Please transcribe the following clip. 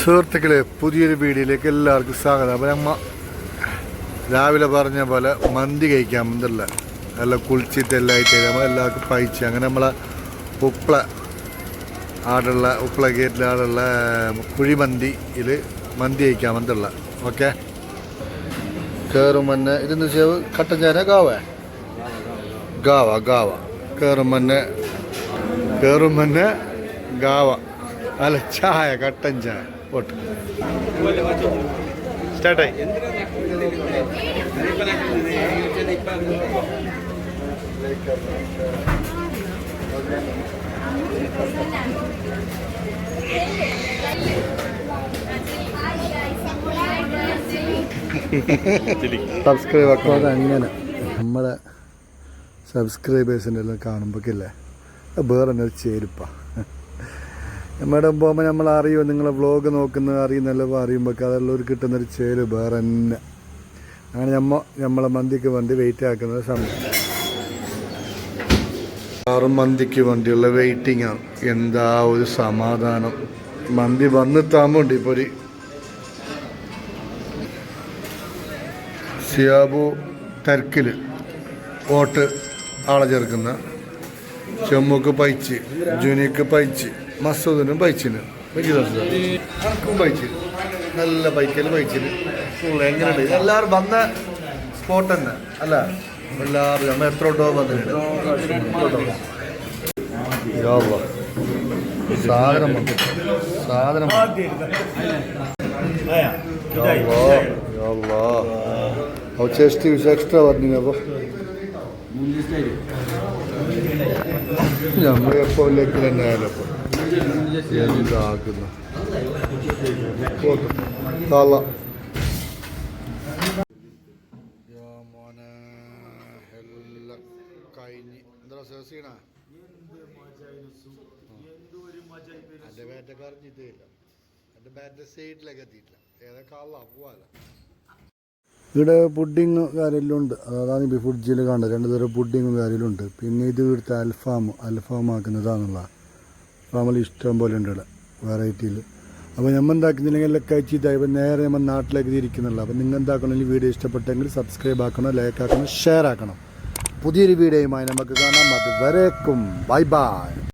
സുഹൃത്തുക്കളെ പുതിയൊരു വീഡിയോയിലേക്ക് എല്ലാവർക്കും സ്വാഗതം. അപ്പോൾ നമ്മ രാവിലെ പറഞ്ഞ പോലെ മന്തി കഴിക്കാൻ വന്നില്ല നല്ല കുളിച്ചിട്ട് എല്ലാം ആയിട്ട് നമ്മൾ എല്ലാവർക്കും പൈച്ച് അങ്ങനെ നമ്മളെ ഉപ്പള ആടുള്ള ഉപ്പള ഗേറ്റിൽ ആടുള്ള കുഴിമന്തിയിൽ മന്തി കഴിക്കാൻ വന്നില്ല ഓക്കെ? കയറും മന്നെ ഇതെന്ന് വെച്ചാൽ കട്ടൻ ചേന ഗാവ? ഗാവ ഗാവ. കയറും മന്നെ കയറും മന്നെ ഗാവ. അല്ല ചായ കട്ടൻ ചായ. പോട്ട്. സ്റ്റാർട്ടായി. സബ്സ്ക്രൈബ് അക്കോ അങ്ങനെ. നമ്മളെ സബ്സ്ക്രൈബേഴ്സിന്റെ എല്ലാം കാണുമ്പോഴേക്കില്ലേ വേറെ തന്നെ ഒരു ചേരുപ്പ. നമ്മുടെ പോകുമ്പോൾ നമ്മൾ അറിയുമോ നിങ്ങളെ വ്ളോഗ് നോക്കുന്നത് അറിയുന്നല്ലോ അറിയുമ്പോൾ ഒരു കിട്ടുന്നൊരു ചേര് വേറെ തന്നെ. അങ്ങനെ നമ്മ നമ്മളെ മന്തിക്ക് വണ്ടി വെയിറ്റ് ആക്കുന്ന സമയം. ആറും മന്തിക്ക് വണ്ടിയുള്ള വെയിറ്റിംഗ് ആണ് എന്താ ഒരു സമാധാനം? മന്തി വന്നെത്താമുണ്ട് ഇപ്പോൾ ഒരു. സിയാബു തർക്കിൽ ഓട്ട് ആളെ ചേർക്കുന്ന ചെമ്മുക്ക് പൈച്ച് ജുനിക്ക് പൈച്ച് മസൂദിനും പൈച്ചിന്. ആർക്കും പൈച്ച് നല്ല ബൈക്കിൽ പൈച്ചിന്. എങ്ങനെയുണ്ട്? എല്ലാവരും വന്ന സ്പോട്ട് തന്നെ. അല്ല എല്ലാവരും നമ്മൾ എത്ര ഓട്ടോ വന്നിട്ടുണ്ട്. സാധനം സാധനം. യാ അല്ലാ, യാ എപ്പോ ലെക്കിൽ തന്നെ ആയാലും അപ്പൊ എന്താക്കുന്ന എല്ലാം കഴിഞ്ഞ് എന്താ ചെയ്യണ എന്റെ ബാറ്റൊക്കെ അറിഞ്ഞിട്ടില്ല എന്റെ ബാറ്റിന്റെ സൈഡിലേക്ക് എത്തിയിട്ടില്ല ഏതൊക്കെ ആളാ പോവാല ഇവിടെ പുഡിങ് കാര്യമെല്ലാം ഉണ്ട് അതാണ് ഇപ്പോൾ ഫ്രിഡ്ജിൽ കാണുന്നത്. രണ്ട് തരം പുഡിങ്ങും കാര്യമെല്ലാം ഉണ്ട് പിന്നെ ഇത് ഇവിടുത്തെ അൽഫാം അൽഫാം ആക്കുന്നതാണുള്ള. അൽഫാമിൽ ഇഷ്ടം പോലെ ഉണ്ട് ഇവിടെ വെറൈറ്റിയിൽ അപ്പോൾ നമ്മൾ എന്താക്കുന്നില്ലെങ്കിൽ എല്ലാം കഴിച്ചിട്ടായി ഇപ്പം നേരെ നമ്മൾ നാട്ടിലേക്ക് തിരിക്കുന്നുള്ള അപ്പം നിങ്ങൾ എന്താക്കണമെങ്കിൽ വീഡിയോ ഇഷ്ടപ്പെട്ടെങ്കിൽ സബ്സ്ക്രൈബ് ആക്കണം ലൈക്ക് ആക്കണം ഷെയർ ആക്കണം. പുതിയൊരു വീഡിയോയുമായി നമുക്ക് കാണാം. അത് വരേക്കും ബൈ ബൈ